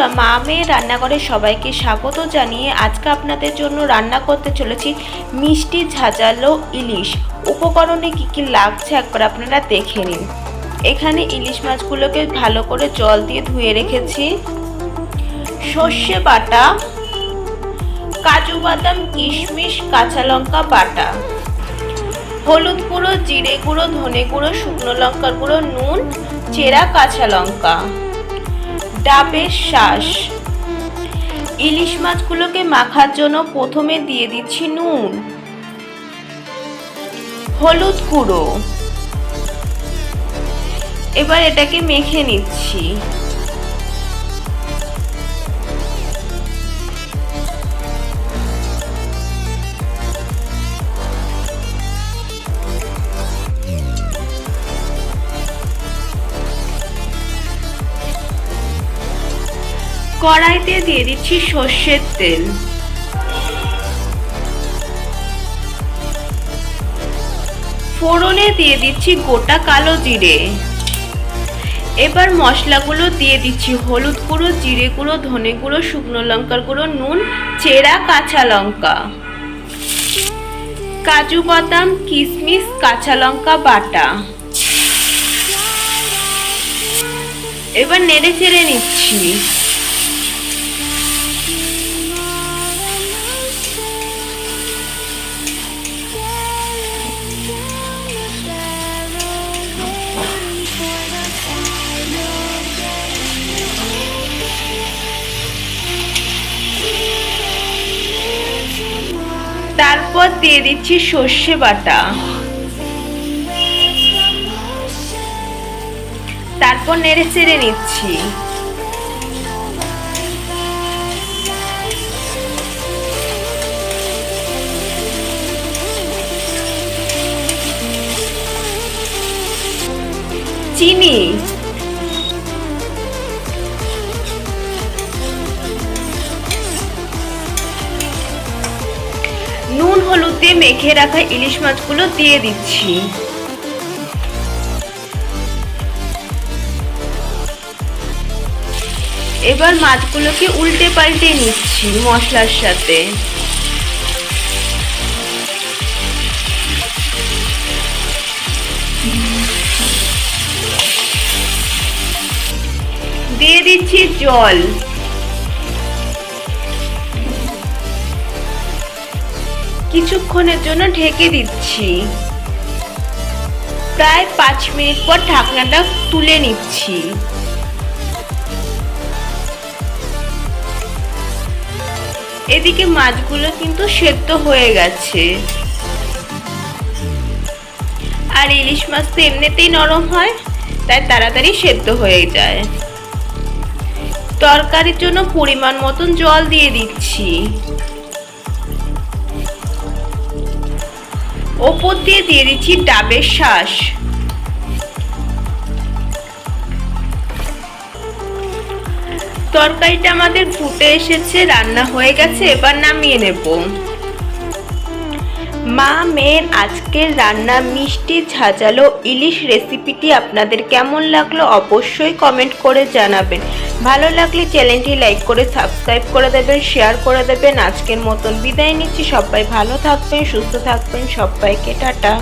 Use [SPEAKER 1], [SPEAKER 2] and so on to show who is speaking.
[SPEAKER 1] মা মেয়ে রান্নাঘরে সবাইকে স্বাগত জানিয়ে আজকে আপনাদের জন্য রান্না করতে চলেছি মিষ্টি ঝাঁঝালো ইলিশ। উপকরণে কী কী লাগছে একবার আপনারা দেখে নিন। এখানে ইলিশ মাছগুলোকে ভালো করে জল দিয়ে ধুয়ে রেখেছি। সর্ষে বাটা, কাজু বাদাম, কিশমিশ, কাঁচা লঙ্কা বাটা। হলুদ গুঁড়ো, জিরে গুঁড়ো, ধনে গুঁড়ো, শুকনো লঙ্কার গুঁড়ো, নুন, চেরা, কাঁচা লঙ্কা। ডাবের শ্বাস। ইলিশ মাছগুলোকে মাখার জন্য প্রথমে দিয়ে দিচ্ছি নুন। হলুদ গুঁড়ো। এবার এটাকে মেখে নিচ্ছি। কড়াইতে দিয়ে দিচ্ছি সর্ষের তেল। ফোড়নে দিয়ে দিচ্ছি গোটা কালো জিরে। এবার মশলাগুলো দিয়ে দিচ্ছি হলুদ গুঁড়ো, জিরে গুঁড়ো, ধনে গুঁড়ো, শুকনো লঙ্কার গুঁড়ো, নুন, চেরা, কাঁচা লঙ্কা। কাজু বাদাম কিশমিশ কাঁচা লঙ্কা বাটা। এবার নেড়ে চেড়ে নিচ্ছি। তারপর দিয়ে দিচ্ছি সর্ষে বাটা। তারপর নেড়ে চেড়ে নিচ্ছি। চিনি। নুন, হলুদ দিয়ে মেখে রাখা ইলিশ মাছগুলো দিয়ে দিচ্ছি। এবার মাছগুলোকে উল্টে পাল্টে নিচ্ছি মশলার সাথে। দিয়ে দিচ্ছি জল। কিছুক্ষণের জন্য ঢেকে দিচ্ছি। প্রায় পাঁচ মিনিট পর ঢাকনাটা তুলে নিচ্ছি। এদিকে মাছগুলো কিন্তু সেদ্ধ হয়ে গেছে। আর ইলিশ মাছ তো এমনিতেই নরম হয়, তাই তাড়াতাড়ি সেদ্ধ হয়ে যায়। তরকারির জন্য পরিমাণ মতন জল দিয়ে দিচ্ছি। ওপর দিয়ে দিয়ে দিচ্ছি ডাবের শাঁস। তরকারিটা আমাদের ফুটে এসেছে, রান্না হয়ে গেছে, এবার নামিয়ে নেব। মা মেয়ের আজকের রান্না মিষ্টি ঝাঁঝালো ইলিশ রেসিপিটি আপনাদের কেমন লাগল অবশ্যই কমেন্ট করে জানাবেন। ভালো লাগলে চ্যানেলটি লাইক করে, সাবস্ক্রাইব করে দেবেন, শেয়ার করে দেবেন। আজকের মতন বিদায় নিচ্ছি। সবাই ভালো থাকবেন, সুস্থ থাকবেন। সবাইকে টাটা।